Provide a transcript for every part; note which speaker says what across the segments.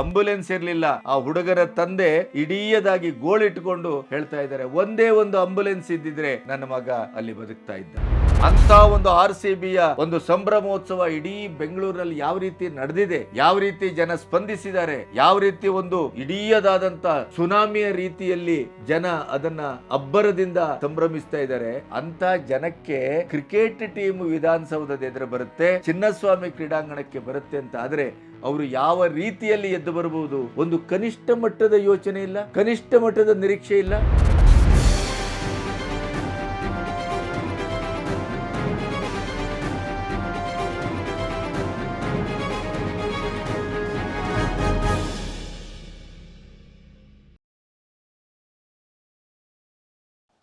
Speaker 1: Ambulance ಇರ್ಲಿಲ್ಲ. ಆ ಹುಡುಗರ ತಂದೆ ಇಡೀಯದಾಗಿ ಗೋಳಿಟ್ಕೊಂಡು ಹೇಳ್ತಾ ಇದ್ದಾರೆ. ಒಂದೇ ಒಂದು ಅಂಬುಲೆನ್ಸ್ ಇದ್ದಿದ್ರೆ ನನ್ನ ಮಗ ಅಲ್ಲಿ ಬದುಕ್ತಾ ಇದ್ದ. ಅಂತ ಒಂದು ಆರ್ ಸಿ ಬಿಯ ಒಂದು ಸಂಭ್ರಮೋತ್ಸವ ಇಡೀ ಬೆಂಗಳೂರಲ್ಲಿ ಯಾವ ರೀತಿ ನಡೆದಿದೆ, ಯಾವ ರೀತಿ ಜನ ಸ್ಪಂದಿಸಿದ್ದಾರೆ, ಯಾವ ರೀತಿ ಒಂದು ಇಡೀಯದಾದಂತ ಸುನಾಮಿಯ ರೀತಿಯಲ್ಲಿ ಜನ ಅದನ್ನ ಅಬ್ಬರದಿಂದ ಸಂಭ್ರಮಿಸ್ತಾ ಇದ್ದಾರೆ ಅಂತ ಜನಕ್ಕೆ ಕ್ರಿಕೆಟ್ ಟೀಮ್ ವಿಧಾನಸೌಧದ ಎದುರು ಬರುತ್ತೆ, ಚಿನ್ನಸ್ವಾಮಿ ಕ್ರೀಡಾಂಗಣಕ್ಕೆ ಬರುತ್ತೆ ಅಂತ ಆದ್ರೆ ಅವರು ಯಾವ ರೀತಿಯಲ್ಲಿ ಎದ್ದು ಬರಬಹುದು? ಒಂದು ಕನಿಷ್ಠ ಮಟ್ಟದ ಯೋಚನೆ ಇಲ್ಲ ಕನಿಷ್ಠ ಮಟ್ಟದ ನಿರೀಕ್ಷೆ ಇಲ್ಲ.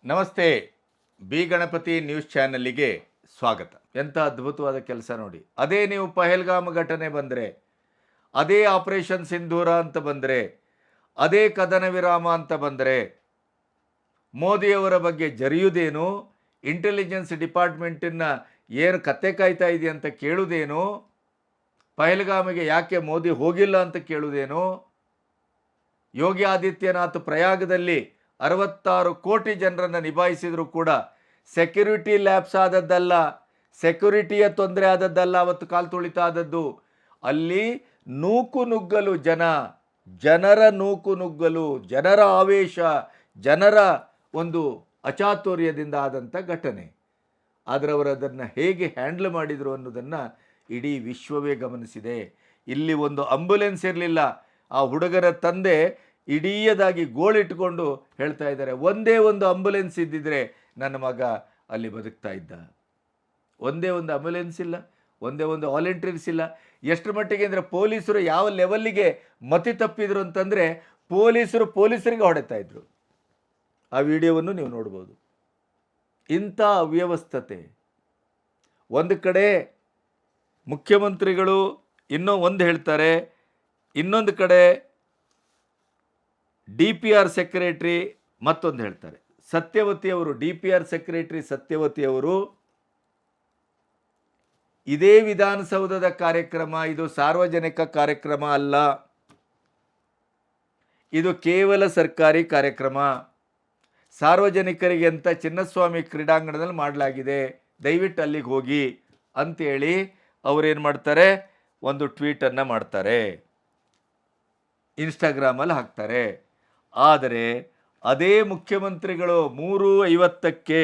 Speaker 1: ನಮಸ್ತೆ. ಬಿ ಗಣಪತಿ ನ್ಯೂಸ್ ಚಾನಲ್ಗೆ ಸ್ವಾಗತ. ಎಂಥ ಅದ್ಭುತವಾದ ಕೆಲಸ ನೋಡಿ. ಅದೇ ನೀವು ಪಹಲ್ಗಾಮ್ ಘಟನೆ ಬಂದರೆ ಅದೇ ಆಪರೇಷನ್ ಸಿಂಧೂರ ಅಂತ ಬಂದರೆ, ಅದೇ ಕದನ ವಿರಾಮ ಅಂತ ಬಂದರೆ, ಮೋದಿಯವರ ಬಗ್ಗೆ ಜರಿಯುವುದೇನು ಇಂಟೆಲಿಜೆನ್ಸ್ ಡಿಪಾರ್ಟ್ಮೆಂಟಿನ ಏನು ಕತ್ತೆ ಕಾಯ್ತಾ ಇದೆ ಅಂತ ಕೇಳುವುದೇನು ಪಹಲ್ಗಾಮಿಗೆ ಯಾಕೆ ಮೋದಿ ಹೋಗಿಲ್ಲ ಅಂತ ಕೇಳುವುದೇನು ಯೋಗಿ ಆದಿತ್ಯನಾಥ್ ಪ್ರಯಾಗದಲ್ಲಿ ಅರವತ್ತಾರು ಕೋಟಿ ಜನರನ್ನು ನಿಭಾಯಿಸಿದರೂ ಕೂಡ ಸೆಕ್ಯೂರಿಟಿ ಲ್ಯಾಬ್ಸ್ ಆದದ್ದಲ್ಲ ಸೆಕ್ಯೂರಿಟಿಯ ತೊಂದರೆ ಆದದ್ದಲ್ಲ, ಅವತ್ತು ಕಾಲು ತುಳಿತ ಆದದ್ದು, ಅಲ್ಲಿ ನೂಕು ನುಗ್ಗಲು ಜನ, ಜನರ ನೂಕು ನುಗ್ಗಲು ಜನರ ಆವೇಶ, ಜನರ ಒಂದು ಅಚಾತುರ್ಯದಿಂದ ಆದಂಥ ಘಟನೆ. ಆದರೆ ಅವರು ಅದನ್ನು ಹೇಗೆ ಹ್ಯಾಂಡಲ್ ಮಾಡಿದರು ಅನ್ನೋದನ್ನು ಇಡೀ ವಿಶ್ವವೇ ಗಮನಿಸಿದೆ. ಇಲ್ಲಿ ಒಂದು ಆಂಬ್ಯುಲೆನ್ಸ್ ಇರಲಿಲ್ಲ. ಆ ಹುಡುಗರ ತಂದೆ ಇಡೀಯದಾಗಿ ಗೋಳಿಟ್ಕೊಂಡು ಹೇಳ್ತಾ ಇದ್ದಾರೆ, ಒಂದೇ ಒಂದು ಆಂಬ್ಯುಲೆನ್ಸ್ ಇದ್ದಿದ್ರೆ ನನ್ನ ಮಗ ಅಲ್ಲಿ ಬದುಕ್ತಾ ಇದ್ದ. ಒಂದೇ ಒಂದು ಆಂಬ್ಯುಲೆನ್ಸ್ ಇಲ್ಲ. ಒಂದೇ ಒಂದು ವಾಲಂಟಿಯರ್ಸ್ ಇಲ್ಲ. ಎಷ್ಟು ಮಟ್ಟಿಗೆ ಅಂದರೆ ಪೊಲೀಸರು ಯಾವ ಲೆವೆಲ್ಲಿಗೆ ಮತಿ ತಪ್ಪಿದ್ರು ಅಂತಂದರೆ ಪೊಲೀಸರು ಪೊಲೀಸರಿಗೆ ಹೊಡೆತಾ ಇದ್ರು. ಆ ವಿಡಿಯೋವನ್ನು ನೀವು ನೋಡ್ಬೋದು. ಇಂಥ ಅವ್ಯವಸ್ಥತೆ. ಒಂದು ಕಡೆ ಮುಖ್ಯಮಂತ್ರಿಗಳು ಇನ್ನೂ ಒಂದು ಹೇಳ್ತಾರೆ, ಇನ್ನೊಂದು ಕಡೆ ಡಿ ಪಿ ಆರ್ ಸೆಕ್ರೆಟ್ರಿ ಮತ್ತೊಂದು ಹೇಳ್ತಾರೆ. ಸತ್ಯವತಿ ಅವರು, D P R secretary Satyavathi ಅವರು ಇದೇ ವಿಧಾನಸೌಧದ ಕಾರ್ಯಕ್ರಮ, ಇದು ಸಾರ್ವಜನಿಕ ಕಾರ್ಯಕ್ರಮ ಅಲ್ಲ. ಇದು ಕೇವಲ ಸರ್ಕಾರಿ ಕಾರ್ಯಕ್ರಮ. ಸಾರ್ವಜನಿಕರಿಗೆ ಅಂತ ಚಿನ್ನಸ್ವಾಮಿ ಕ್ರೀಡಾಂಗಣದಲ್ಲಿ ಮಾಡಲಾಗಿದೆ. ದಯವಿಟ್ಟು ಅಲ್ಲಿಗೆ ಹೋಗಿ ಅಂತೇಳಿ ಅವರೇನು ಮಾಡ್ತಾರೆ? ಒಂದು ಟ್ವೀಟನ್ನು ಮಾಡ್ತಾರೆ. ಇನ್ಸ್ಟಾಗ್ರಾಮಲ್ಲಿ ಹಾಕ್ತಾರೆ. ಆದರೆ ಅದೇ ಮುಖ್ಯಮಂತ್ರಿಗಳು ಮೂರು ಐವತ್ತಕ್ಕೆ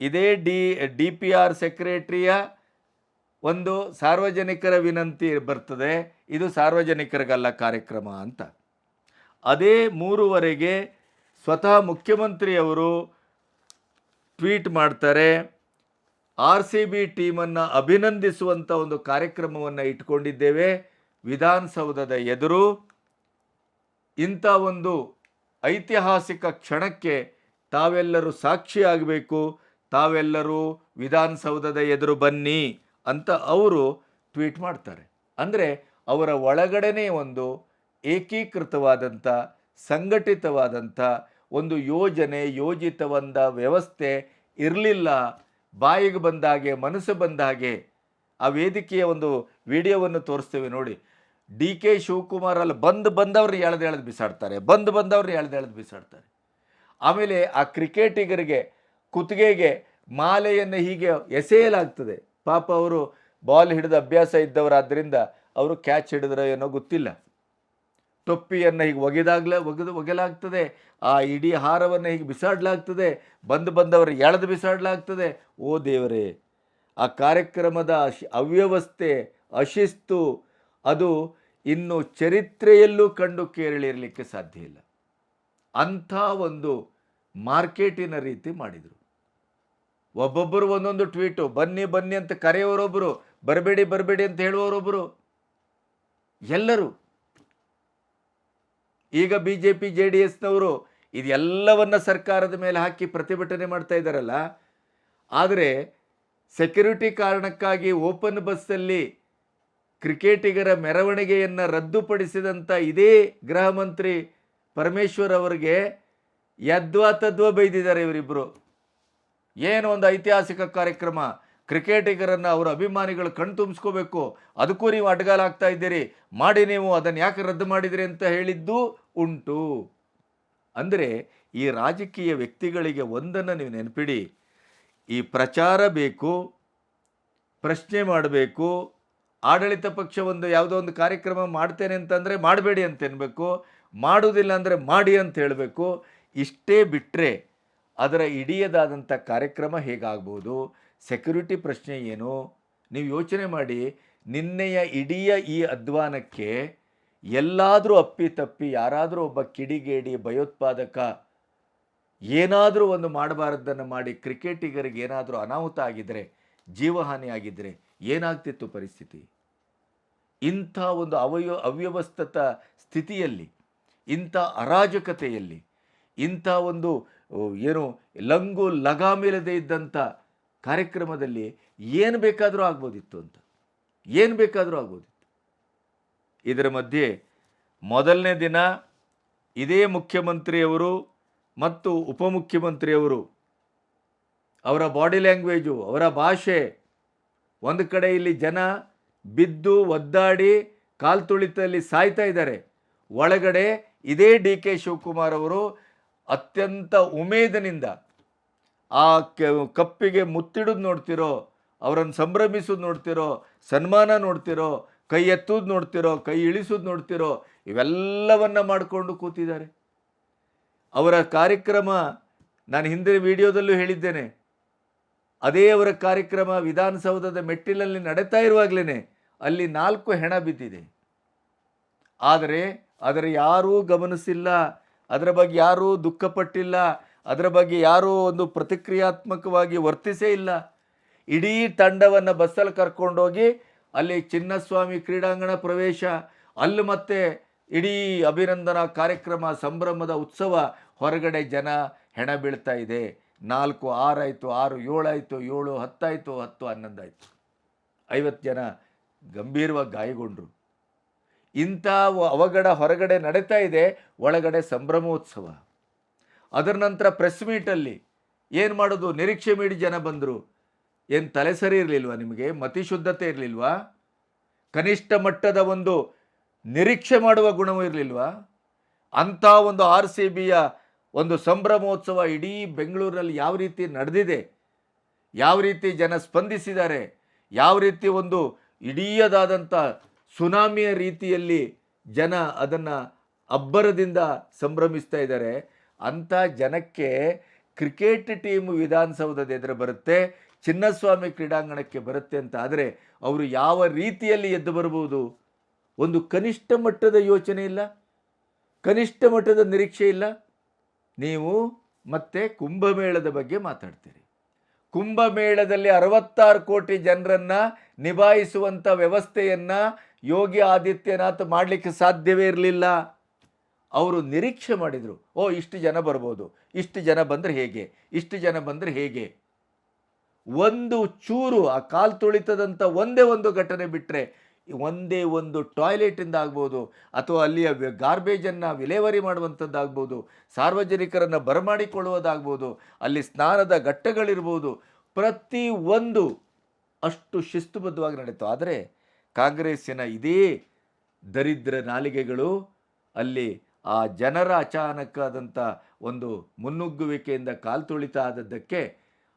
Speaker 1: ಇದೇ ಡಿ ಡಿ ಪಿ ಆರ್ ಸೆಕ್ರೆಟ್ರಿಯ ಒಂದು ಸಾರ್ವಜನಿಕರ ವಿನಂತಿ ಬರ್ತದೆ, ಇದು ಸಾರ್ವಜನಿಕರಿಗಲ್ಲ ಕಾರ್ಯಕ್ರಮ ಅಂತ. ಅದೇ ಮೂರುವರೆಗೆ ಸ್ವತಃ ಮುಖ್ಯಮಂತ್ರಿಯವರು ಟ್ವೀಟ್ ಮಾಡ್ತಾರೆ, ಆರ್ ಸಿ ಬಿ ಟೀಮನ್ನು ಅಭಿನಂದಿಸುವಂಥ ಒಂದು ಕಾರ್ಯಕ್ರಮವನ್ನು ಇಟ್ಕೊಂಡಿದ್ದೇವೆ, ವಿಧಾನಸೌಧದ ಎದುರು. ಇಂಥ ಒಂದು ಐತಿಹಾಸಿಕ ಕ್ಷಣಕ್ಕೆ ತಾವೆಲ್ಲರೂ ಸಾಕ್ಷಿಯಾಗಬೇಕು ತಾವೆಲ್ಲರೂ ವಿಧಾನಸೌಧದ ಎದುರು ಬನ್ನಿ. ಅಂತ ಅವರು ಟ್ವೀಟ್ ಮಾಡ್ತಾರೆ. ಅಂದರೆ ಅವರ ಒಳಗಡೆನೇ ಒಂದು ಏಕೀಕೃತವಾದಂಥ, ಸಂಘಟಿತವಾದಂಥ ಒಂದು ಯೋಜನೆ ಯೋಜಿತವಾದ ವ್ಯವಸ್ಥೆ ಇರಲಿಲ್ಲ, ಬಾಯಿಗೆ ಬಂದಾಗೆ ಮನಸ್ಸು ಬಂದಾಗೆ ಆ ವೇದಿಕೆಯ ಒಂದು ವಿಡಿಯೋವನ್ನು ತೋರಿಸ್ತೇವೆ ನೋಡಿ. ಡಿ ಕೆ ಶಿವಕುಮಾರ್ ಅಲ್ಲಿ ಬಂದು ಬಂದವ್ರನ್ನ ಎಳೆದು ಎಳೆದು ಬಿಸಾಡ್ತಾರೆ, ಬಂದು ಬಂದವ್ರನ್ನ ಎಳೆದು ಎಳೆದು ಬಿಸಾಡ್ತಾರೆ. ಆಮೇಲೆ ಆ ಕ್ರಿಕೆಟಿಗರಿಗೆ, ಕುತ್ತಿಗೆಗೆ ಮಾಲೆಯನ್ನು ಹೀಗೆ ಎಸೆಯಲಾಗ್ತದೆ. ಪಾಪ ಅವರು ಬಾಲ್ ಹಿಡಿದ ಅಭ್ಯಾಸ ಇದ್ದವರಾದ್ದರಿಂದ ಅವರು ಕ್ಯಾಚ್ ಹಿಡಿದ್ರೆ ಏನೋ ಗೊತ್ತಿಲ್ಲ. ಟೊಪ್ಪಿಯನ್ನು ಹೀಗೆ ಒಗೆದಾಗಲೇ, ಒಗೆದು ಒಗೆಲಾಗ್ತದೆ. ಆ ಇಡೀ ಹಾರವನ್ನು ಹೀಗೆ ಬಿಸಾಡಲಾಗ್ತದೆ. ಬಂದು ಬಂದವರು ಎಳೆದು ಬಿಸಾಡಲಾಗ್ತದೆ. ಓ ದೇವರೇ, ಆ ಕಾರ್ಯಕ್ರಮದ ಅವ್ಯವಸ್ಥೆ ಅಶಿಸ್ತು. ಅದು ಇನ್ನು ಚರಿತ್ರೆಯಲ್ಲೂ ಕಂಡು ಕೇರಳಿರಲಿಕ್ಕೆ ಸಾಧ್ಯ ಇಲ್ಲ. ಅಂಥ ಒಂದು ಮಾರ್ಕೆಟಿನ ರೀತಿ ಮಾಡಿದರು. ಒಬ್ಬೊಬ್ಬರು ಒಂದೊಂದು ಟ್ವೀಟು, ಬನ್ನಿ ಬನ್ನಿ ಅಂತ ಕರೆಯೋರೊಬ್ಬರು ಬರಬೇಡಿ ಬರಬೇಡಿ ಅಂತ ಹೇಳುವವರೊಬ್ಬರು ಎಲ್ಲರೂ. ಈಗ B J P J D ಎಸ್ನವರು ಇದೆಲ್ಲವನ್ನ ಸರ್ಕಾರದ ಮೇಲೆ ಹಾಕಿ ಪ್ರತಿಭಟನೆ ಮಾಡ್ತಾ ಇದ್ದಾರಲ್ಲ, ಆದರೆ ಸೆಕ್ಯೂರಿಟಿ ಕಾರಣಕ್ಕಾಗಿ ಓಪನ್ ಬಸ್ಸಲ್ಲಿ ಕ್ರಿಕೆಟಿಗರ ಮೆರವಣಿಗೆಯನ್ನು ರದ್ದುಪಡಿಸಿದಂಥ ಇದೇ ಗೃಹ ಮಂತ್ರಿ ಪರಮೇಶ್ವರ್ ಅವರಿಗೆ ಯದ್ವಾ ತದ್ವಾ ಬೈದಿದ್ದಾರೆ ಇವರಿಬ್ಬರು ಏನು ಒಂದು ಐತಿಹಾಸಿಕ ಕಾರ್ಯಕ್ರಮ? ಕ್ರಿಕೆಟಿಗರನ್ನು ಅವರ ಅಭಿಮಾನಿಗಳು ಕಣ್ ತುಂಬಿಸ್ಕೋಬೇಕು. ಅದಕ್ಕೂ ನೀವು ಅಡ್ಗಾಲ ಆಗ್ತಾ ಇದ್ದೀರಿ. ಮಾಡಿ ನೀವು ಅದನ್ನು ಯಾಕೆ ರದ್ದು ಮಾಡಿದಿರಿ ಅಂತ ಹೇಳಿದ್ದು ಉಂಟು. ಅಂದರೆ ಈ ರಾಜಕೀಯ ವ್ಯಕ್ತಿಗಳಿಗೆ ಒಂದನ್ನು ನೀವು ನೆನಪಿಡಿ. ಈ ಪ್ರಚಾರ ಬೇಕು, ಪ್ರಶ್ನೆ ಮಾಡಬೇಕು, ಆಡಳಿತ ಪಕ್ಷ ಒಂದು ಯಾವುದೋ ಒಂದು ಕಾರ್ಯಕ್ರಮ ಮಾಡ್ತೇನೆ ಅಂತಂದರೆ ಮಾಡಬೇಡಿ ಅಂತ ಅನ್ಬೇಕು ಮಾಡುವುದಿಲ್ಲ ಅಂದರೆ ಮಾಡಿ ಅಂತ ಹೇಳಬೇಕು. ಇಷ್ಟೇ ಬಿಟ್ಟರೆ ಅದರ ಇಡಿಯದಾದಂಥ ಕಾರ್ಯಕ್ರಮ ಹೇಗಾಗ್ಬೋದು? ಸೆಕ್ಯುರಿಟಿ ಪ್ರಶ್ನೆ ಏನು? ನೀವು ಯೋಚನೆ ಮಾಡಿ, ನಿನ್ನೆಯ ಇಡೀ ಈ ಅಧ್ವಾನಕ್ಕೆ ಎಲ್ಲಾದರೂ ಅಪ್ಪಿ ತಪ್ಪಿ, ಯಾರಾದರೂ ಒಬ್ಬ ಕಿಡಿಗೇಡಿ, ಭಯೋತ್ಪಾದಕ ಏನಾದರೂ ಒಂದು ಮಾಡಬಾರದ್ದನ್ನು ಮಾಡಿ ಕ್ರಿಕೆಟಿಗರಿಗೆ ಏನಾದರೂ ಅನಾಹುತ ಆಗಿದ್ದರೆ ಜೀವಹಾನಿ ಆಗಿದ್ದರೆ ಏನಾಗ್ತಿತ್ತು ಪರಿಸ್ಥಿತಿ? ಇಂಥ ಒಂದು ಅವಯ ಅವ್ಯವಸ್ಥಿತ ಸ್ಥಿತಿಯಲ್ಲಿ, ಇಂಥ ಅರಾಜಕತೆಯಲ್ಲಿ, ಇಂಥ ಒಂದು ಏನು ಲಂಗು ಲಗಾಮಿಲ್ಲದೆ ಇದ್ದಂಥ ಕಾರ್ಯಕ್ರಮದಲ್ಲಿ ಏನು ಬೇಕಾದರೂ ಆಗ್ಬೋದಿತ್ತು ಅಂತ. ಏನು ಬೇಕಾದರೂ ಆಗ್ಬೋದಿತ್ತು. ಇದರ ಮಧ್ಯೆ ಮೊದಲನೇ ದಿನ ಇದೇ ಮುಖ್ಯಮಂತ್ರಿಯವರು ಮತ್ತು ಉಪಮುಖ್ಯಮಂತ್ರಿಯವರು ಅವರ ಬಾಡಿ ಲ್ಯಾಂಗ್ವೇಜು, ಅವರ ಭಾಷೆ, ಒಂದು ಕಡೆ ಇಲ್ಲಿ ಜನ ಬಿದ್ದು ಒದ್ದಾಡಿ ಕಾಲ್ ತುಳಿತಲ್ಲಿ ಸಾಯ್ತಾ ಇದ್ದಾರೆ. ಒಳಗಡೆ ಇದೇ ಡಿ ಕೆ ಶಿವಕುಮಾರ್ ಅವರು ಅತ್ಯಂತ ಉಮೇದಿನಿಂದ ಆ ಕಪ್ಪಿಗೆ ಮುತ್ತಿಡೋದು ನೋಡ್ತಿರೋ, ಅವರನ್ನು ಸಂಭ್ರಮಿಸೋದು ನೋಡ್ತಿರೋ, ಸನ್ಮಾನ ನೋಡ್ತಿರೋ, ಕೈ ಎತ್ತೋದು ನೋಡ್ತಿರೋ, ಕೈ ಇಳಿಸೋದು ನೋಡ್ತಿರೋ, ಇವೆಲ್ಲವನ್ನು ಮಾಡಿಕೊಂಡು ಕೂತಿದ್ದಾರೆ. ಅವರ ಕಾರ್ಯಕ್ರಮ ನಾನು ಹಿಂದಿನ ವಿಡಿಯೋದಲ್ಲೂ ಹೇಳಿದ್ದೇನೆ. ಅದೇ ಅವರ ಕಾರ್ಯಕ್ರಮ ವಿಧಾನಸೌಧದ ಮೆಟ್ಟಿಲಲ್ಲಿ ನಡೀತಾ ಇರುವಾಗಲೇ ಅಲ್ಲಿ ನಾಲ್ಕು ಹೆಣ ಬಿದ್ದಿದೆ. ಆದರೆ ಅದರ ಯಾರೂ ಗಮನಿಸಿಲ್ಲ. ಅದರ ಬಗ್ಗೆ ಯಾರೂ ದುಃಖಪಟ್ಟಿಲ್ಲ. ಅದರ ಬಗ್ಗೆ ಯಾರೂ ಒಂದು ಪ್ರತಿಕ್ರಿಯಾತ್ಮಕವಾಗಿ ವರ್ತಿಸೇ ಇಲ್ಲ. ಇಡೀ ತಂಡವನ್ನು ಬಸ್ಸಲ್ಲಿ ಕರ್ಕೊಂಡೋಗಿ ಅಲ್ಲಿ ಚಿನ್ನಸ್ವಾಮಿ ಕ್ರೀಡಾಂಗಣ ಪ್ರವೇಶ, ಅಲ್ಲಿ ಮತ್ತೆ ಇಡೀ ಅಭಿನಂದನಾ ಕಾರ್ಯಕ್ರಮ, ಸಂಭ್ರಮದ ಉತ್ಸವ ಹೊರಗಡೆ ಜನ ಹೆಣ ಬೀಳ್ತಾ ಇದೆ. ನಾಲ್ಕು ಆರಾಯಿತು, ಆರು ಏಳಾಯಿತು, ಏಳು ಹತ್ತಾಯಿತು, ಹತ್ತು ಹನ್ನೊಂದಾಯಿತು. ಐವತ್ತು ಜನ ಗಂಭೀರವಾಗಿ ಗಾಯಗೊಂಡರು. ಇಂಥ ಅವಘಡ ಹೊರಗಡೆ ನಡೀತಾ ಇದೆ, ಒಳಗಡೆ ಸಂಭ್ರಮೋತ್ಸವ. ಅದರ ನಂತರ ಪ್ರೆಸ್ ಮೀಟಲ್ಲಿ ಏನು ಮಾಡೋದು? ನಿರೀಕ್ಷೆ ಮೀಡಿ ಜನ ಬಂದರು. ಏನು ತಲೆ ಸರಿ ಇರಲಿಲ್ವಾ ನಿಮಗೆ? ಮತಿಶುದ್ಧತೆ ಇರಲಿಲ್ವಾ? ಕನಿಷ್ಠ ಮಟ್ಟದ ಒಂದು ನಿರೀಕ್ಷೆ ಮಾಡುವ ಗುಣವೂ ಇರಲಿಲ್ವಾ? ಅಂಥ ಒಂದು ಆರ್ ಸಿ ಬಿಯ ಒಂದು ಸಂಭ್ರಮೋತ್ಸವ ಇಡೀ ಬೆಂಗಳೂರಲ್ಲಿ ಯಾವ ರೀತಿ ನಡೆದಿದೆ? ಯಾವ ರೀತಿ ಜನ ಸ್ಪಂದಿಸಿದ್ದಾರೆ? ಯಾವ ರೀತಿ ಒಂದು ಇಡೀಯದಾದಂಥ ಸುನಾಮಿಯ ರೀತಿಯಲ್ಲಿ ಜನ ಅದನ್ನು ಅಬ್ಬರದಿಂದ ಸಂಭ್ರಮಿಸ್ತಾ ಇದ್ದಾರೆ. ಅಂಥ ಜನಕ್ಕೆ ಕ್ರಿಕೆಟ್ ಟೀಮ್ ವಿಧಾನಸೌಧದ ಎದುರು ಬರುತ್ತೆ, ಚಿನ್ನಸ್ವಾಮಿ ಕ್ರೀಡಾಂಗಣಕ್ಕೆ ಬರುತ್ತೆ ಅಂತ ಆದರೆ ಅವರು ಯಾವ ರೀತಿಯಲ್ಲಿ ಎದ್ದು ಬರಬಹುದು? ಒಂದು ಕನಿಷ್ಠ ಮಟ್ಟದ ಯೋಚನೆ ಇಲ್ಲ? ಕನಿಷ್ಠ ಮಟ್ಟದ ನಿರೀಕ್ಷೆ ಇಲ್ಲ? ನೀವು ಮತ್ತೆ ಕುಂಭಮೇಳದ ಬಗ್ಗೆ ಮಾತಾಡ್ತೀರಿ. ಕುಂಭಮೇಳದಲ್ಲಿ ಅರವತ್ತಾರು ಕೋಟಿ ಜನರನ್ನ ನಿಭಾಯಿಸುವಂಥ ವ್ಯವಸ್ಥೆಯನ್ನ ಯೋಗಿ ಆದಿತ್ಯನಾಥ್ ಮಾಡಲಿಕ್ಕೆ ಸಾಧ್ಯವೇ ಇರಲಿಲ್ಲ. ಅವರು ನಿರೀಕ್ಷೆ ಮಾಡಿದರು, ಓ, ಇಷ್ಟು ಜನ ಬರ್ಬೋದು, ಇಷ್ಟು ಜನ ಬಂದರೆ ಹೇಗೆ, ಇಷ್ಟು ಜನ ಬಂದರೆ ಹೇಗೆ? ಒಂದು ಚೂರು, ಆ ಕಾಲು ತುಳಿತದಂಥ ಒಂದೇ ಒಂದು ಘಟನೆ ಬಿಟ್ಟರೆ ಒಂದೇ ಒಂದು ಟಾಯ್ಲೆಟಿಂದ ಆಗ್ಬೋದು, ಅಥವಾ ಅಲ್ಲಿಯ ಗಾರ್ಬೇಜನ್ನು ವಿಲೇವರಿ ಮಾಡುವಂಥದ್ದಾಗ್ಬೋದು, ಸಾರ್ವಜನಿಕರನ್ನು ಬರಮಾಡಿಕೊಳ್ಳುವುದಾಗ್ಬೋದು, ಅಲ್ಲಿ ಸ್ನಾನದ ಘಟ್ಟಗಳಿರ್ಬೋದು ಪ್ರತಿ ಒಂದು ಅಷ್ಟು ಶಿಸ್ತುಬದ್ಧವಾಗಿ ನಡೀತು ಆದರೆ ಕಾಂಗ್ರೆಸ್ಸಿನ ಇದೇ ದರಿದ್ರ ನಾಲಿಗೆಗಳು ಅಲ್ಲಿ ಆ ಜನರ ಅಚಾನಕ್ಕಾದಂಥ ಒಂದು ಮುನ್ನುಗ್ಗುವಿಕೆಯಿಂದ ಕಾಲು ತುಳಿತ ಆದದ್ದಕ್ಕೆ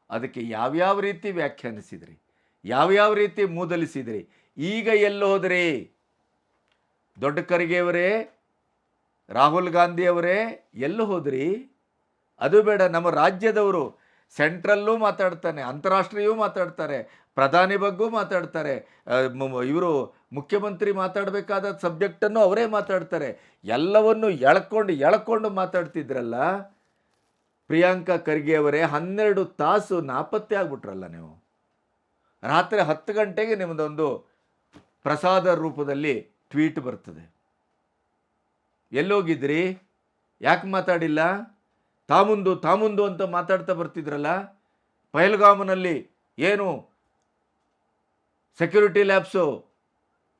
Speaker 1: ಅದಕ್ಕೆ ಯಾವ್ಯಾವ ರೀತಿ ವ್ಯಾಖ್ಯಾನಿಸಿದ್ರಿ? ಯಾವ್ಯಾವ ರೀತಿ ಮೂದಲಿಸಿದ್ರಿ? ಈಗ ಎಲ್ಲಿ ಹೋದ್ರಿ? ದೊಡ್ಡ ಖರ್ಗೆಯವರೇ, ರಾಹುಲ್ ಗಾಂಧಿಯವರೇ, ಎಲ್ಲಿ ಹೋದ್ರಿ? ಅದು ಬೇಡ, ನಮ್ಮ ರಾಜ್ಯದವರು ಸೆಂಟ್ರಲ್ಲೂ ಮಾತಾಡ್ತಾನೆ ಅಂತಾರಾಷ್ಟ್ರೀಯವೂ ಮಾತಾಡ್ತಾರೆ, ಪ್ರಧಾನಿ ಬಗ್ಗೂ ಮಾತಾಡ್ತಾರೆ ಇವರು ಮುಖ್ಯಮಂತ್ರಿ ಮಾತಾಡಬೇಕಾದ ಸಬ್ಜೆಕ್ಟನ್ನು ಅವರೇ ಮಾತಾಡ್ತಾರೆ. ಎಲ್ಲವನ್ನು ಎಳ್ಕೊಂಡು ಎಳ್ಕೊಂಡು ಮಾತಾಡ್ತಿದ್ರಲ್ಲ, ಪ್ರಿಯಾಂಕಾ ಖರ್ಗೆ ಅವರೇ ಹನ್ನೆರಡು ತಾಸು ನಾಪತ್ತೆ ಆಗ್ಬಿಟ್ರಲ್ಲ ನೀವು. ರಾತ್ರಿ ಹತ್ತು ಗಂಟೆಗೆ ನಿಮ್ಮದೊಂದು ಪ್ರಸಾದ ರೂಪದಲ್ಲಿ ಟ್ವೀಟ್ ಬರ್ತದೆ. ಎಲ್ಲೋಗಿದ್ರಿ? ಯಾಕೆ ಮಾತಾಡಿಲ್ಲ? ತಾಮುಂದು ತಾಮುಂದು ಅಂತ ಮಾತಾಡ್ತಾ ಬರ್ತಿದ್ರಲ್ಲ? ಪಹಲ್ಗಾಮನಲ್ಲಿ ಏನು ಸೆಕ್ಯೂರಿಟಿ ಲ್ಯಾಬ್ಸು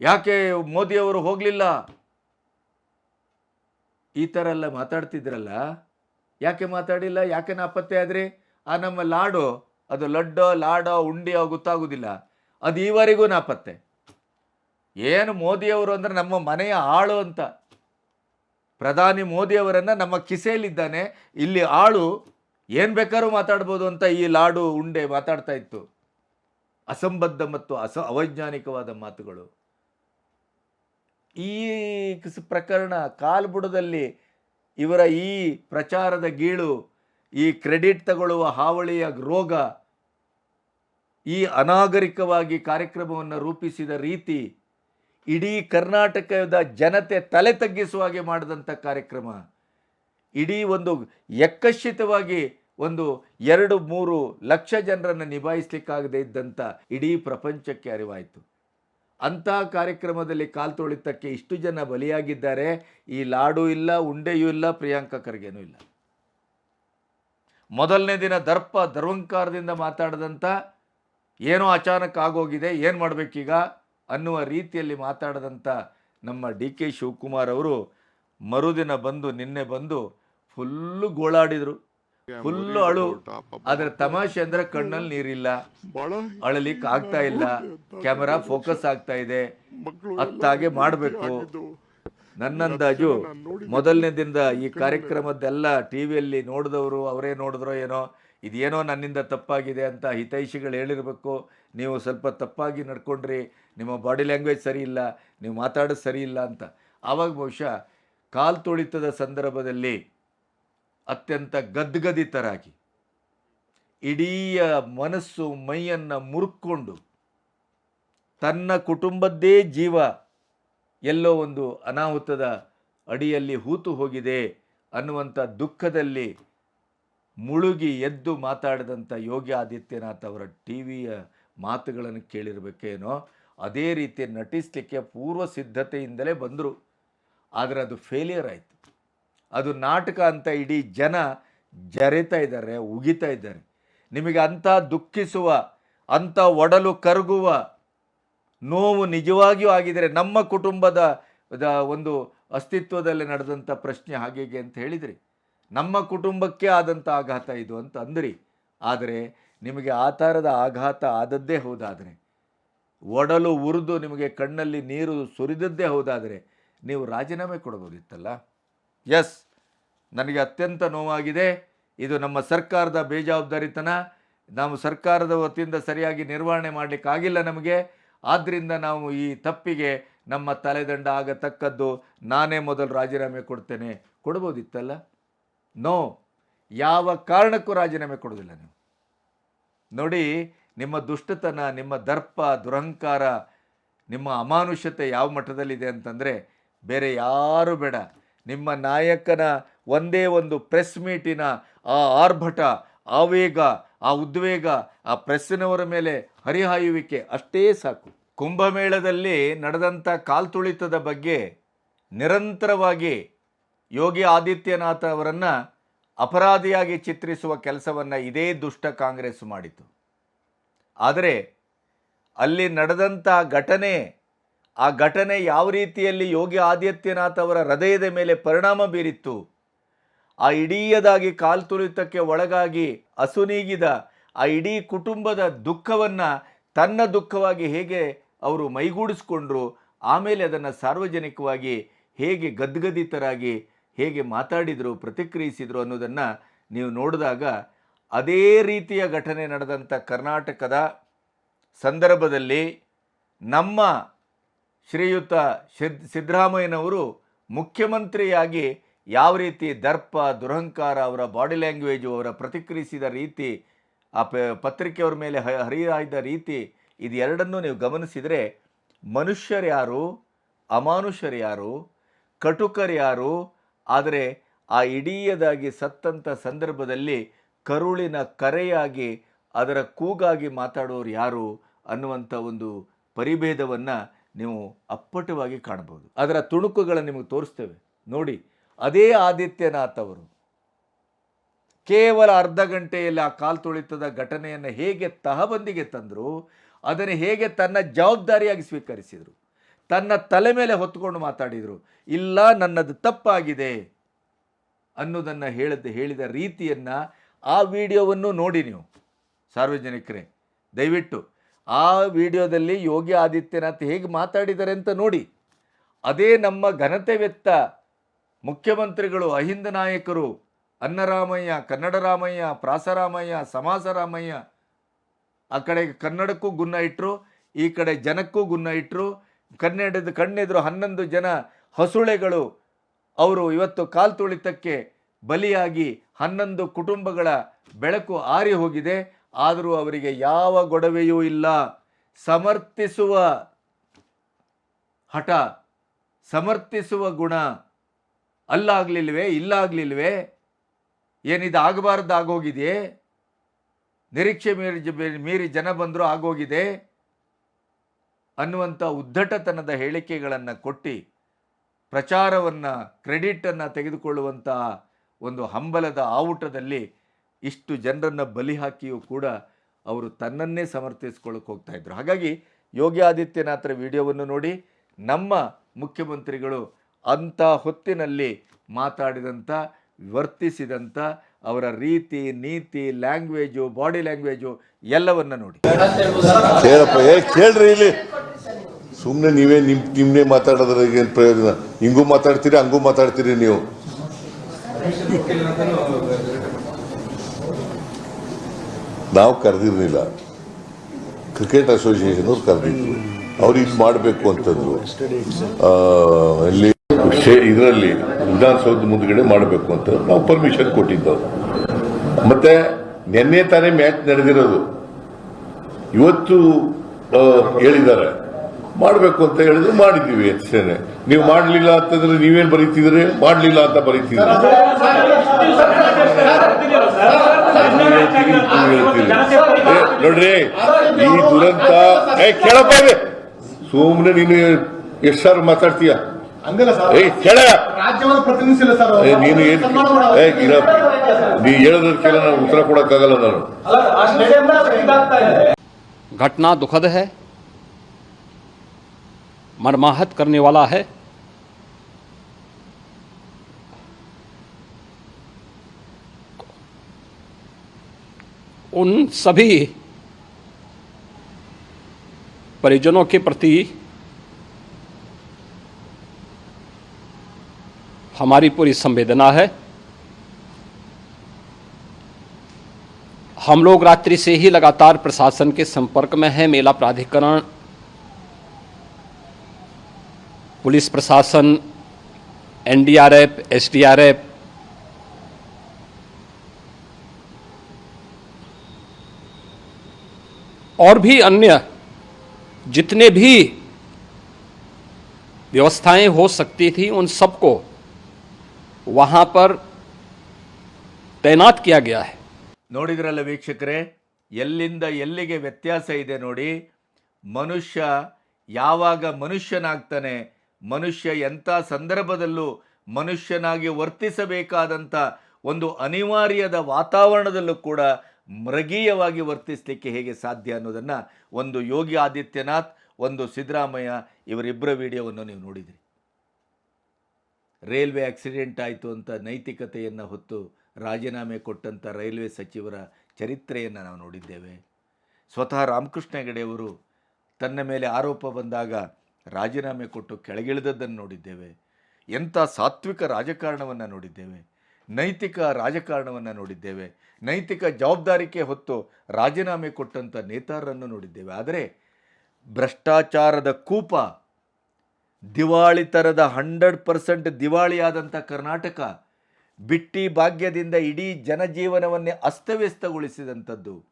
Speaker 1: ಯಾಕೆ ಮೋದಿಯವರು ಹೋಗಲಿಲ್ಲ? ಈ ಥರ ಎಲ್ಲ ಮಾತಾಡ್ತಿದ್ರಲ್ಲ? ಯಾಕೆ ಮಾತಾಡಿಲ್ಲ? ಯಾಕೆ ನಾಪತ್ತೆ ಆದರೆ? ಆ ನಮ್ಮ ಲಾಡು, ಅದು ಲಡ್ಡೋ, ಲಾಡೋ ಉಂಡಿಯೋ ಗೊತ್ತಾಗೋದಿಲ್ಲ. ಅದು ಈವರೆಗೂ ನಾಪತ್ತೆ. ಏನು ಮೋದಿಯವರು ಅಂದರೆ ನಮ್ಮ ಮನೆಯ ಆಳು ಅಂತ. ಪ್ರಧಾನಿ ಮೋದಿಯವರನ್ನು ನಮ್ಮ ಕಿಸೆಯಲ್ಲಿದ್ದಾನೆ. ಇಲ್ಲಿ ಆಳು ಏನು ಬೇಕಾದ್ರೂ ಮಾತಾಡ್ಬೋದು ಅಂತ ಈ ಲಾಡು ಉಂಡೆ ಮಾತಾಡ್ತಾ ಇತ್ತು. ಅಸಂಬದ್ಧ ಮತ್ತು ಅಸ ಅವೈಜ್ಞಾನಿಕವಾದ ಮಾತುಗಳು. ಈ ಪ್ರಕರಣ ಕಾಲ್ಬುಡದಲ್ಲಿ ಇವರ ಈ ಪ್ರಚಾರದ ಗೀಳು, ಈ ಕ್ರೆಡಿಟ್ ತಗೊಳ್ಳುವ ಹಾವಳಿಯ ರೋಗ, ಈ ಅನಾಗರಿಕವಾಗಿ ಕಾರ್ಯಕ್ರಮವನ್ನು ರೂಪಿಸಿದ ರೀತಿ ಇಡೀ ಕರ್ನಾಟಕದ ಜನತೆ ತಲೆ ತಗ್ಗಿಸುವ ಹಾಗೆ ಮಾಡಿದಂಥ ಕಾರ್ಯಕ್ರಮ. ಇಡೀ ಒಂದು ಯಕ್ಕಶಿತವಾಗಿ ಒಂದು ಎರಡು ಮೂರು ಲಕ್ಷ ಜನರನ್ನು ನಿಭಾಯಿಸಲಿಕ್ಕಾಗದೆ ಇದ್ದಂಥ ಇಡೀ ಪ್ರಪಂಚಕ್ಕೆ ಅರಿವಾಯಿತು. ಅಂತಹ ಕಾರ್ಯಕ್ರಮದಲ್ಲಿ ಕಾಲು ತೊಳಿತಕ್ಕೆ ಇಷ್ಟು ಜನ ಬಲಿಯಾಗಿದ್ದಾರೆ. ಈ ಲಾಡು ಇಲ್ಲ, ಉಂಡೆಯೂ ಇಲ್ಲ, ಪ್ರಿಯಾಂಕಾ ಖರ್ಗೆನೂ ಇಲ್ಲ. ಮೊದಲನೇ ದಿನ ದರ್ಪ ದರ್ವಂಕಾರದಿಂದ ಮಾತಾಡಿದಂಥ ಏನೋ ಅಚಾನಕ್ ಆಗೋಗಿದೆ, ಏನು ಮಾಡಬೇಕೀಗ? ಅನ್ನುವ ರೀತಿಯಲ್ಲಿ ಮಾತಾಡದಂಥ ನಮ್ಮ ಡಿ ಕೆ ಶಿವಕುಮಾರ್ ಅವರು ಮರುದಿನ ಬಂದು ನಿನ್ನೆ ಬಂದು ಫುಲ್ಲು ಗೋಳಾಡಿದರು. ಫುಲ್ಲು ಅಳು. ಆದರೆ ತಮಾಷೆ ಅಂದರೆ ಕಣ್ಣಲ್ಲಿ ನೀರಿಲ್ಲ. ಅಳಲಿಕ್ಕೆ ಆಗ್ತಾ ಇಲ್ಲ. ಕ್ಯಾಮರಾ ಫೋಕಸ್ ಆಗ್ತಾ ಇದೆ. ಅತ್ತಾಗೆ ಮಾಡಬೇಕು. ನನ್ನಂದಾಜು ಮೊದಲನೇ ದಿನದ ಈ ಕಾರ್ಯಕ್ರಮದ್ದೆಲ್ಲ ಟಿ ವಿಯಲ್ಲಿ ನೋಡಿದವರು ಅವರೇ ನೋಡಿದ್ರೋ ಏನೋ ಇದೇನೋ ನನ್ನಿಂದ ತಪ್ಪಾಗಿದೆ ಅಂತ ಹಿತೈಷಿಗಳು ಹೇಳಿರಬೇಕು. ನೀವು ಸ್ವಲ್ಪ ತಪ್ಪಾಗಿ ನಡ್ಕೊಂಡ್ರಿ, ನಿಮ್ಮ ಬಾಡಿ ಲ್ಯಾಂಗ್ವೇಜ್ ಸರಿ ಇಲ್ಲ, ನೀವು ಮಾತಾಡೋದು ಸರಿ ಇಲ್ಲ ಅಂತ. ಆವಾಗ ಬಹುಶಃ ಕಾಲು ತುಳಿತದ ಸಂದರ್ಭದಲ್ಲಿ ಅತ್ಯಂತ ಗದ್ಗದಿತರಾಗಿ, ಇಡೀ ಮನಸ್ಸು ಮೈಯನ್ನು ಮುರುಕ್ಕೊಂಡು ತನ್ನ ಕುಟುಂಬದ್ದೇ ಜೀವ ಎಲ್ಲೋ ಒಂದು ಅನಾಹುತದ ಅಡಿಯಲ್ಲಿ ಹೂತು ಹೋಗಿದೆ ಅನ್ನುವಂಥ ದುಃಖದಲ್ಲಿ ಮುಳುಗಿ ಎದ್ದು ಮಾತಾಡಿದಂಥ ಯೋಗಿ ಆದಿತ್ಯನಾಥ್ ಅವರ ಟಿ ವಿಯ ಮಾತುಗಳನ್ನು ಕೇಳಿರಬೇಕೇನೋ, ಅದೇ ರೀತಿ ನಟಿಸಲಿಕ್ಕೆ ಪೂರ್ವ ಸಿದ್ಧತೆಯಿಂದಲೇ ಬಂದರು. ಆದರೆ ಅದು ಫೇಲಿಯರ್ ಆಯಿತು. ಅದು ನಾಟಕ ಅಂತ ಇಡೀ ಜನ ಜರಿತಾ ಇದ್ದಾರೆ, ಉಗಿತಾ ಇದ್ದಾರೆ. ನಿಮಗೆ ಅಂಥ ದುಃಖಿಸುವ, ಅಂಥ ಒಡಲು ಕರಗುವ ನೋವು ನಿಜವಾಗಿಯೂ ಆಗಿದರೆ ನಮ್ಮ ಕುಟುಂಬದ ಒಂದು ಅಸ್ತಿತ್ವದಲ್ಲಿ ನಡೆದಂಥ ಪ್ರಶ್ನೆ ಹೀಗೆ ಅಂತ ಹೇಳಿದ್ರಿ. ನಮ್ಮ ಕುಟುಂಬಕ್ಕೆ ಆದಂಥ ಆಘಾತ ಇದು ಅಂತ ಅಂದ್ರಿ. ಆದರೆ ನಿಮಗೆ ಆ ಥರದ ಆಘಾತ ಆದದ್ದೇ ಹೌದಾದರೆ, ಒಡಲು ಉರಿದು ನಿಮಗೆ ಕಣ್ಣಲ್ಲಿ ನೀರು ಸುರಿದದ್ದೇ ಹೌದಾದರೆ ನೀವು ರಾಜೀನಾಮೆ ಕೊಡ್ಬೋದಿತ್ತಲ್ಲ ಎಸ್ ನನಗೆ ಅತ್ಯಂತ ನೋವಾಗಿದೆ. ಇದು ನಮ್ಮ ಸರ್ಕಾರದ ಬೇಜವಾಬ್ದಾರಿತನ. ನಾವು ಸರ್ಕಾರದ ವತಿಯಿಂದ ಸರಿಯಾಗಿ ನಿರ್ವಹಣೆ ಮಾಡಲಿಕ್ಕಾಗಿಲ್ಲ ನಮಗೆ. ಆದ್ದರಿಂದ ನಾವು ಈ ತಪ್ಪಿಗೆ ನಮ್ಮ ತಲೆದಂಡ ಆಗತಕ್ಕದ್ದು ನಾನೇ ಮೊದಲು ರಾಜೀನಾಮೆ ಕೊಡ್ತೇನೆ. ಕೊಡ್ಬೋದಿತ್ತಲ್ಲ ನೋ ಯಾವ ಕಾರಣಕ್ಕೂ ರಾಜೀನಾಮೆ ಕೊಡೋದಿಲ್ಲ ನೀವು. ನೋಡಿ, ನಿಮ್ಮ ದುಷ್ಟತನ, ನಿಮ್ಮ ದರ್ಪ, ದುರಹಂಕಾರ, ನಿಮ್ಮ ಅಮಾನುಷ್ಯತೆ ಯಾವ ಮಟ್ಟದಲ್ಲಿದೆ ಅಂತಂದರೆ ಬೇರೆ ಯಾರು ಬೇಡ. ನಿಮ್ಮ ನಾಯಕನ ಒಂದೇ ಒಂದು ಪ್ರೆಸ್ ಮೀಟಿನ ಆ ಆರ್ಭಟ ಆವೇಗ ಆ ಉದ್ವೇಗ, ಆ ಪ್ರೆಸ್ಸಿನವರ ಮೇಲೆ ಹರಿಹಾಯುವಿಕೆ ಅಷ್ಟೇ ಸಾಕು. ಕುಂಭಮೇಳದಲ್ಲಿ ನಡೆದಂಥ ಕಾಲ್ತುಳಿತದ ಬಗ್ಗೆ ನಿರಂತರವಾಗಿ ಯೋಗಿ ಆದಿತ್ಯನಾಥ ಅವರನ್ನು ಅಪರಾಧಿಯಾಗಿ ಚಿತ್ರಿಸುವ ಕೆಲಸವನ್ನು ಇದೇ ದುಷ್ಟ ಕಾಂಗ್ರೆಸ್ ಮಾಡಿತು. ಆದರೆ ಅಲ್ಲಿ ನಡೆದಂಥ ಘಟನೆ, ಆ ಘಟನೆ ಯಾವ ರೀತಿಯಲ್ಲಿ ಯೋಗಿ ಆದಿತ್ಯನಾಥ್ ಅವರ ಹೃದಯದ ಮೇಲೆ ಪರಿಣಾಮ ಬೀರಿತ್ತು, ಆ ಇಡೀಯದಾಗಿ ಕಾಲ್ತುಳಿತಕ್ಕೆ ಒಳಗಾಗಿ ಅಸುನೀಗಿದ ಆ ಇಡೀ ಕುಟುಂಬದ ದುಃಖವನ್ನು ತನ್ನ ದುಃಖವಾಗಿ ಹೇಗೆ ಅವರು ಮೈಗೂಡಿಸ್ಕೊಂಡ್ರು, ಆಮೇಲೆ ಅದನ್ನು ಸಾರ್ವಜನಿಕವಾಗಿ ಹೇಗೆ ಗದ್ಗದಿತರಾಗಿ ಹೇಗೆ ಮಾತಾಡಿದರು, ಪ್ರತಿಕ್ರಿಯಿಸಿದರು ಅನ್ನೋದನ್ನು ನೀವು ನೋಡಿದಾಗ ಅದೇ ರೀತಿಯ ಘಟನೆ ನಡೆದಂಥ ಕರ್ನಾಟಕದ ಸಂದರ್ಭದಲ್ಲಿ ನಮ್ಮ ಶ್ರೀಯುತ ಸಿದ್, ಸಿದ್ದರಾಮಯ್ಯನವರು ಮುಖ್ಯಮಂತ್ರಿಯಾಗಿ ಯಾವ ರೀತಿ ದರ್ಪ, ದುರಹಂಕಾರ, ಅವರ ಬಾಡಿ ಲ್ಯಾಂಗ್ವೇಜು ಅವರ ಪ್ರತಿಕ್ರಿಯಿಸಿದ ರೀತಿ, ಆ ಪ, ಪತ್ರಿಕೆಯವ್ರ ಮೇಲೆ ಹ ಹರಿಯಾಯ್ದ ರೀತಿ ಇದೆರಡನ್ನೂ ನೀವು ಗಮನಿಸಿದರೆ ಮನುಷ್ಯರ್ಯಾರು ಅಮಾನುಷರ್ಯಾರು ಕಟುಕರ್ಯಾರು ಆದರೆ ಆ ಇಡೀಯದಾಗಿ ಸತ್ತಂಥ ಸಂದರ್ಭದಲ್ಲಿ ಕರುಳಿನ ಕರೆಯಾಗಿ ಅದರ ಕೂಗಾಗಿ ಮಾತಾಡೋರು ಯಾರು ಅನ್ನುವಂಥ ಒಂದು ಪರಿಭೇದವನ್ನು ನೀವು ಅಪ್ಪಟವಾಗಿ ಕಾಣಬಹುದು. ಅದರ ತುಣುಕುಗಳನ್ನು ನಿಮಗೆ ತೋರಿಸ್ತೇವೆ. ನೋಡಿ, ಅದೇ ಆದಿತ್ಯನಾಥ್ ಅವರು. ಕೇವಲ ಅರ್ಧ ಗಂಟೆಯಲ್ಲಿ ಆ ಕಾಲು ತುಳಿತದ ಘಟನೆಯನ್ನು ಹೇಗೆ ತಹಬಂದಿಗೆ ತಂದರು, ಅದನ್ನು ಹೇಗೆ ತನ್ನ ಜವಾಬ್ದಾರಿಯಾಗಿ ಸ್ವೀಕರಿಸಿದರು. ತನ್ನ ತಲೆ ಮೇಲೆ ಹೊತ್ಕೊಂಡು ಮಾತಾಡಿದರು. ಇಲ್ಲ, ನನ್ನದು ತಪ್ಪಾಗಿದೆ ಅನ್ನೋದನ್ನು ಹೇಳಿದ ಹೇಳಿದ ರೀತಿಯನ್ನು ಆ ವಿಡಿಯೋವನ್ನು ನೋಡಿ ನೀವು, ಸಾರ್ವಜನಿಕರೇ. ದಯವಿಟ್ಟು ಆ ವಿಡಿಯೋದಲ್ಲಿ ಯೋಗಿ ಆದಿತ್ಯನಾಥ್ ಹೇಗೆ ಮಾತಾಡಿದ್ದಾರೆ ಅಂತ ನೋಡಿ. ಅದೇ ನಮ್ಮ ಘನತೆವೆತ್ತ ಮುಖ್ಯಮಂತ್ರಿಗಳು ಅಹಿಂದ ನಾಯಕರು, ಅನ್ನರಾಮಯ್ಯ, ಕನ್ನಡ ರಾಮಯ್ಯ, ಪ್ರಾಸರಾಮಯ್ಯ, ಸಮಾಸರಾಮಯ್ಯ, ಆ ಕಡೆ ಕನ್ನಡಕ್ಕೂ ಗುನ್ನ ಇಟ್ಟರು ಈ ಕಡೆ ಜನಕ್ಕೂ ಗುನ್ನ ಇಟ್ಟರು ಕನ್ನಡದ ಕಣ್ಣೆದುರು ಹನ್ನೊಂದು ಜನ ಹಸುಳೆಗಳು ಅವರು ಇವತ್ತು ಕಾಲು ತುಳಿತಕ್ಕೆ ಬಲಿಯಾಗಿ ಹನ್ನೊಂದು ಕುಟುಂಬಗಳ ಬೆಳಕು ಆರಿ ಹೋಗಿದೆ. ಆದರೂ ಅವರಿಗೆ ಯಾವ ಗೊಡವೆಯೂ ಇಲ್ಲ. ಸಮರ್ಥಿಸುವ ಹಠ, ಸಮರ್ಥಿಸುವ ಗುಣ ಅಲ್ಲಾಗ್ಲಿಲ್ವೇ, ಇಲ್ಲಾಗ್ಲಿಲ್ವೇ? ಏನಿದು ಆಗಬಾರ್ದು ಆಗೋಗಿದೆಯೇ? ನಿರೀಕ್ಷೆ ಮೀರಿ ಮೀರಿ ಜನ ಬಂದರೂ ಆಗೋಗಿದೆ ಅನ್ನುವಂಥ ಉದ್ದಟತನದ ಹೇಳಿಕೆಗಳನ್ನು ಕೊಟ್ಟು ಪ್ರಚಾರವನ್ನು ಕ್ರೆಡಿಟನ್ನು ತೆಗೆದುಕೊಳ್ಳುವಂತಹ ಒಂದು ಹಂಬಲದ ಆವುಟದಲ್ಲಿ ಇಷ್ಟು ಜನರನ್ನು ಬಲಿ ಹಾಕಿಯೂ ಕೂಡ ಅವರು ತನ್ನನ್ನೇ ಸಮರ್ಥಿಸ್ಕೊಳ್ಳೋಕೆ ಹೋಗ್ತಾ ಇದ್ರು. ಹಾಗಾಗಿ ಯೋಗಿ ಆದಿತ್ಯನಾಥರ ವಿಡಿಯೋವನ್ನು ನೋಡಿ ನಮ್ಮ ಮುಖ್ಯಮಂತ್ರಿಗಳು ಅಂಥ ಹೊತ್ತಿನಲ್ಲಿ ಮಾತಾಡಿದಂಥ, ವರ್ತಿಸಿದಂಥ ಅವರ ರೀತಿ, ನೀತಿ, ಲ್ಯಾಂಗ್ವೇಜು, ಬಾಡಿ ಲ್ಯಾಂಗ್ವೇಜು ಎಲ್ಲವನ್ನ ನೋಡಿ
Speaker 2: ಕೇಳಪ್ಪ ಏ ಕೇಳ್ರಿ ಇಲ್ಲಿ ಸುಮ್ಮನೆ ನೀವೇ ನಿಮ್ ನಿಮ್ಮನ್ನೇ ಮಾತಾಡೋದ್ರಾಗ ಏನು ಪ್ರಯೋಜನ? ಹಿಂಗೂ ಮಾತಾಡ್ತೀರಿ, ಹಂಗೂ ಮಾತಾಡ್ತೀರಿ ನೀವು. ನಾವು ಕರೆದಿರಲಿಲ್ಲ. ಕ್ರಿಕೆಟ್ ಅಸೋಸಿಯೇಷನ್ ಅವ್ರು ಕರೆದಿದ್ರು. ಅವ್ರು ಇದು ಮಾಡಬೇಕು ಅಂತಂದ್ರು. ಇಲ್ಲಿ ಇದರಲ್ಲಿ ವಿಧಾನಸೌಧ ಮುಂದ್ಗಡೆ ಮಾಡಬೇಕು ಅಂತ ನಾವು ಪರ್ಮಿಷನ್ ಕೊಟ್ಟಿದ್ದವು ಮತ್ತೆ ನಿನ್ನೆ ತಾನೇ ಮ್ಯಾಚ್ ನಡೆದಿರೋದು. ಇವತ್ತು ಹೇಳಿದ್ದಾರೆ. ಮಾಡಬೇಕು ಅಂತ ಹೇಳಿದ್ರು ಮಾಡಿದ್ದೀವಿ ಅಷ್ಟೇನೆ ನೀವು ಮಾಡಲಿಲ್ಲ ಅಂತಂದ್ರೆ ನೀವೇನ್ ಬರೀತಿದ್ರಿ ಮಾಡಲಿಲ್ಲ ಅಂತ ಬರೀತಿದ್ರಿ ನೋಡ್ರಿ ಈ ದುರಂತ ಕೇಳಪ್ಪ ಸುಮ್ಮನೆ ನೀನು ಎಷ್ಟು ಕೇಳ ಮಾತಾಡ್ತೀಯ ನೀನು ನೀ ಹೇಳೋದಕ್ಕೆಲ್ಲ ನಾನು ಉತ್ತರ ಕೊಡಕ್ಕಾಗಲ್ಲ ನಾನು
Speaker 3: ಘಟನಾ ದುಃಖದ ಹೇ मरमाहत करने वाला है। उन सभी परिजनों के प्रति हमारी पूरी संवेदना है। हम लोग रात्रि से ही लगातार प्रशासन के संपर्क में हैं, मेला प्राधिकरण पुलिस प्रशासन एनडीआरएफ एसडीआरएफ और भी अन्य जितने भी व्यवस्थाएं हो सकती थी उन सबको वहां पर तैनात किया गया है
Speaker 1: ನೋಡಿದ್ರಲ್ಲ ವೀಕ್ಷಕರೇ ಎಲ್ಲಿಂದ ಎಲ್ಲಿಗೆ ವ್ಯತ್ಯಾಸ ಇದೆ ನೋಡಿ ಮನುಷ್ಯ ಯಾವಾಗ ಮನುಷ್ಯನಾಗ್ತಾನೆ ಮನುಷ್ಯ ಎಂಥ ಸಂದರ್ಭದಲ್ಲೂ ಮನುಷ್ಯನಾಗಿ ವರ್ತಿಸಬೇಕಾದಂಥ ಒಂದು ಅನಿವಾರ್ಯದ ವಾತಾವರಣದಲ್ಲೂ ಕೂಡ ಮೃಗೀಯವಾಗಿ ವರ್ತಿಸಲಿಕ್ಕೆ ಹೇಗೆ ಸಾಧ್ಯ ಅನ್ನೋದನ್ನು ಒಂದು ಯೋಗಿ ಆದಿತ್ಯನಾಥ್, ಒಂದು ಸಿದ್ದರಾಮಯ್ಯ ಇವರಿಬ್ಬರ ವಿಡಿಯೋವನ್ನು ನೀವು ನೋಡಿದಿರಿ. ರೈಲ್ವೆ ಆಕ್ಸಿಡೆಂಟ್ ಆಯಿತು ಅಂತ ನೈತಿಕತೆಯನ್ನು ಹೊತ್ತು ರಾಜೀನಾಮೆ ಕೊಟ್ಟಂಥ ರೈಲ್ವೆ ಸಚಿವರ ಚರಿತ್ರೆಯನ್ನು ನಾವು ನೋಡಿದ್ದೇವೆ. ಸ್ವತಃ ರಾಮಕೃಷ್ಣ ಹೆಗಡೆಯವರು ತನ್ನ ಮೇಲೆ ಆರೋಪ ಬಂದಾಗ ರಾಜೀನಾಮೆ ಕೊಟ್ಟು ಕೆಳಗಿಳಿದದ್ದನ್ನು ನೋಡಿದ್ದೇವೆ. ಎಂಥ ಸಾತ್ವಿಕ ರಾಜಕಾರಣವನ್ನು ನೋಡಿದ್ದೇವೆ. ನೈತಿಕ ರಾಜಕಾರಣವನ್ನು ನೋಡಿದ್ದೇವೆ. ನೈತಿಕ ಜವಾಬ್ದಾರಿಕೆ ಹೊತ್ತು ರಾಜೀನಾಮೆ ಕೊಟ್ಟಂಥ ನೇತಾರರನ್ನು ನೋಡಿದ್ದೇವೆ. ಆದರೆ ಭ್ರಷ್ಟಾಚಾರದ ಕೂಪ ದಿವಾಳಿತರದ ಹಂಡ್ರೆಡ್ ಪರ್ಸೆಂಟ್ ದಿವಾಳಿಯಾದಂಥ ಕರ್ನಾಟಕ, ಬಿಟ್ಟಿ ಭಾಗ್ಯದಿಂದ ಇಡೀ ಜನಜೀವನವನ್ನೇ ಅಸ್ತವ್ಯಸ್ತಗೊಳಿಸಿದಂಥದ್ದು,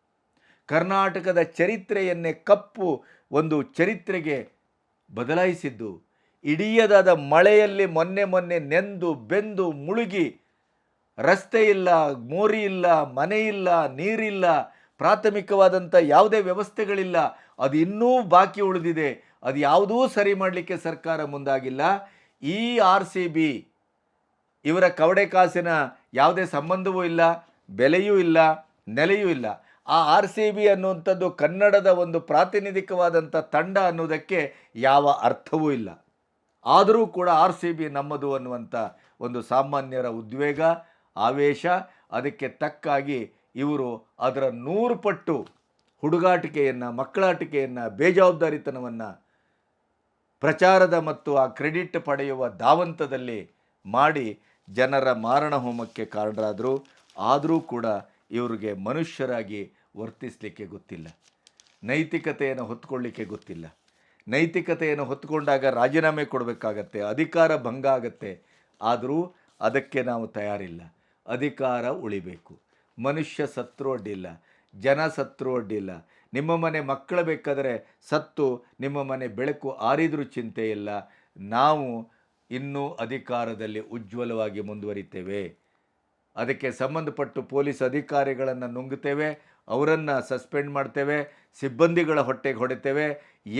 Speaker 1: ಕರ್ನಾಟಕದ ಚರಿತ್ರೆಯನ್ನೇ ಕಪ್ಪು ಒಂದು ಚರಿತ್ರೆಗೆ ಬದಲಾಯಿಸಿದ್ದು. ಇಡಿಯದಾದ ಮಳೆಯಲ್ಲಿ ಮೊನ್ನೆ ಮೊನ್ನೆ ನೆಂದು ಬೆಂದು ಮುಳುಗಿ, ರಸ್ತೆ ಇಲ್ಲ, ಮೋರಿ ಇಲ್ಲ, ಮನೆ ಇಲ್ಲ, ನೀರಿಲ್ಲ, ಪ್ರಾಥಮಿಕವಾದಂಥ ಯಾವುದೇ ವ್ಯವಸ್ಥೆಗಳಿಲ್ಲ. ಅದು ಇನ್ನೂ ಬಾಕಿ ಉಳಿದಿದೆ. ಅದು ಯಾವುದೂ ಸರಿ ಮಾಡಲಿಕ್ಕೆ ಸರ್ಕಾರ ಮುಂದಾಗಿಲ್ಲ. ಈ ಆರ್ ಸಿ ಬಿ ಇವರ ಕವಡೆ ಕಾಸಿನ ಯಾವುದೇ ಸಂಬಂಧವೂ ಇಲ್ಲ, ಬೆಲೆಯೂ ಇಲ್ಲ, ನೆಲೆಯೂ ಇಲ್ಲ. ಆ ಆರ್ ಸಿ ಬಿ ಅನ್ನುವಂಥದ್ದು ಕನ್ನಡದ ಒಂದು ಪ್ರಾತಿನಿಧಿಕವಾದಂಥ ತಂಡ ಅನ್ನೋದಕ್ಕೆ ಯಾವ ಅರ್ಥವೂ ಇಲ್ಲ. ಆದರೂ ಕೂಡ ಆರ್ ಸಿ ಬಿ ನಮ್ಮದು ಅನ್ನುವಂಥ ಒಂದು ಸಾಮಾನ್ಯರ ಉದ್ವೇಗ, ಆವೇಶ, ಅದಕ್ಕೆ ತಕ್ಕಾಗಿ ಇವರು ಅದರ ನೂರು ಪಟ್ಟು ಹುಡುಗಾಟಿಕೆಯನ್ನು, ಮಕ್ಕಳಾಟಿಕೆಯನ್ನು, ಬೇಜವಾಬ್ದಾರಿತನವನ್ನು ಪ್ರಚಾರದ ಮತ್ತು ಆ ಕ್ರೆಡಿಟ್ ಪಡೆಯುವ ಧಾವಂತದಲ್ಲಿ ಮಾಡಿ ಜನರ ಮಾರಣ ಹೋಮಕ್ಕೆ ಕಾರಣರಾದರು. ಆದರೂ ಕೂಡ ಇವರಿಗೆ ಮನುಷ್ಯರಾಗಿ ವರ್ತಿಸಲಿಕ್ಕೆ ಗೊತ್ತಿಲ್ಲ. ನೈತಿಕತೆಯನ್ನು ಹೊತ್ಕೊಳ್ಳಿಕ್ಕೆ ಗೊತ್ತಿಲ್ಲ. ನೈತಿಕತೆಯನ್ನು ಹೊತ್ಕೊಂಡಾಗ ರಾಜೀನಾಮೆ ಕೊಡಬೇಕಾಗತ್ತೆ, ಅಧಿಕಾರ ಭಂಗ ಆಗತ್ತೆ. ಆದರೂ ಅದಕ್ಕೆ ನಾವು ತಯಾರಿಲ್ಲ. ಅಧಿಕಾರ ಉಳಿಬೇಕು. ಮನುಷ್ಯ ಸತ್ರು ಅಡ್ಡಿಲ್ಲ. ಜನ ಸತ್ರು ಅಡ್ಡಿಲ್ಲ. ನಿಮ್ಮ ಮನೆ ಮಕ್ಕಳು ಬೇಕಾದರೆ ಸತ್ತು, ನಿಮ್ಮ ಮನೆ ಬೆಳಕು ಆರಿದರೂ ಚಿಂತೆ ಇಲ್ಲ. ನಾವು ಇನ್ನೂ ಅಧಿಕಾರದಲ್ಲಿ ಉಜ್ವಲವಾಗಿ ಮುಂದುವರಿತೇವೆ. ಅದಕ್ಕೆ ಸಂಬಂಧಪಟ್ಟು ಪೊಲೀಸ್ ಅಧಿಕಾರಿಗಳನ್ನು ನುಂಗುತ್ತೇವೆ. ಅವರನ್ನು ಸಸ್ಪೆಂಡ್ ಮಾಡ್ತೇವೆ, ಸಿಬ್ಬಂದಿಗಳ ಹೊಟ್ಟೆಗೆ ಹೊಡಿತೇವೆ,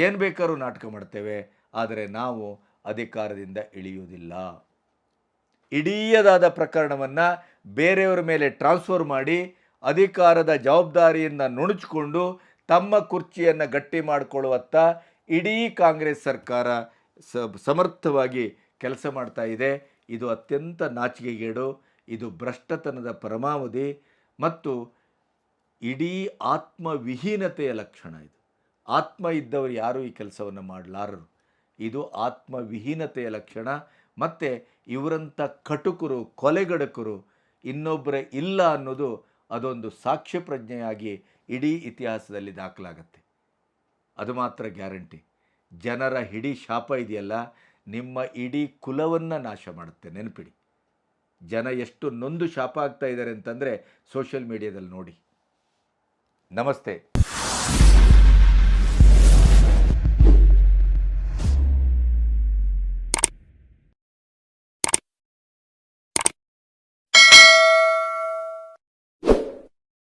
Speaker 1: ಏನು ಬೇಕಾದ್ರೂ ನಾಟಕ ಮಾಡ್ತೇವೆ, ಆದರೆ ನಾವು ಅಧಿಕಾರದಿಂದ ಇಳಿಯುವುದಿಲ್ಲ. ಇಡೀಯದಾದ ಪ್ರಕರಣವನ್ನು ಬೇರೆಯವರ ಮೇಲೆ ಟ್ರಾನ್ಸ್ಫರ್ ಮಾಡಿ ಅಧಿಕಾರದ ಜವಾಬ್ದಾರಿಯನ್ನು ನುಣುಚಿಕೊಂಡು ತಮ್ಮ ಕುರ್ಚಿಯನ್ನು ಗಟ್ಟಿ ಮಾಡಿಕೊಳ್ಳುವತ್ತ ಇಡೀ ಕಾಂಗ್ರೆಸ್ ಸರ್ಕಾರ ಸಮರ್ಥವಾಗಿ ಕೆಲಸ ಮಾಡ್ತಾ ಇದೆ. ಇದು ಅತ್ಯಂತ ನಾಚಿಕೆಗೇಡು, ಇದು ಭ್ರಷ್ಟತನದ ಪರಮಾವಧಿ ಮತ್ತು ಇಡೀ ಆತ್ಮವಿಹೀನತೆಯ ಲಕ್ಷಣ ಇದು. ಆತ್ಮ ಇದ್ದವರು ಯಾರೂ ಈ ಕೆಲಸವನ್ನು ಮಾಡಲಾರರು? ಇದು ಆತ್ಮವಿಹೀನತೆಯ ಲಕ್ಷಣ. ಮತ್ತು ಇವರಂಥ ಕಟುಕರು, ಕೊಲೆಗಡಕರು ಇನ್ನೊಬ್ಬರ ಇಲ್ಲ ಅನ್ನೋದು ಅದೊಂದು ಸಾಕ್ಷ್ಯ ಪ್ರಜ್ಞೆಯಾಗಿ ಇಡೀ ಇತಿಹಾಸದಲ್ಲಿ ದಾಖಲಾಗತ್ತೆ. ಅದು ಮಾತ್ರ ಗ್ಯಾರಂಟಿ. ಜನರ ಹಿಡಿ ಶಾಪ ಇದೆಯಲ್ಲ, ನಿಮ್ಮ ಇಡೀ ಕುಲವನ್ನು ನಾಶ ಮಾಡುತ್ತೆ. ನೆನಪಿಡಿ. ಜನ ಎಷ್ಟು ನೊಂದು ಶಾಪ ಆಗ್ತಾ ಇದ್ದಾರೆ ಅಂತಂದರೆ ಸೋಷಿಯಲ್ ಮೀಡಿಯಾದಲ್ಲಿ ನೋಡಿ. नमस्ते।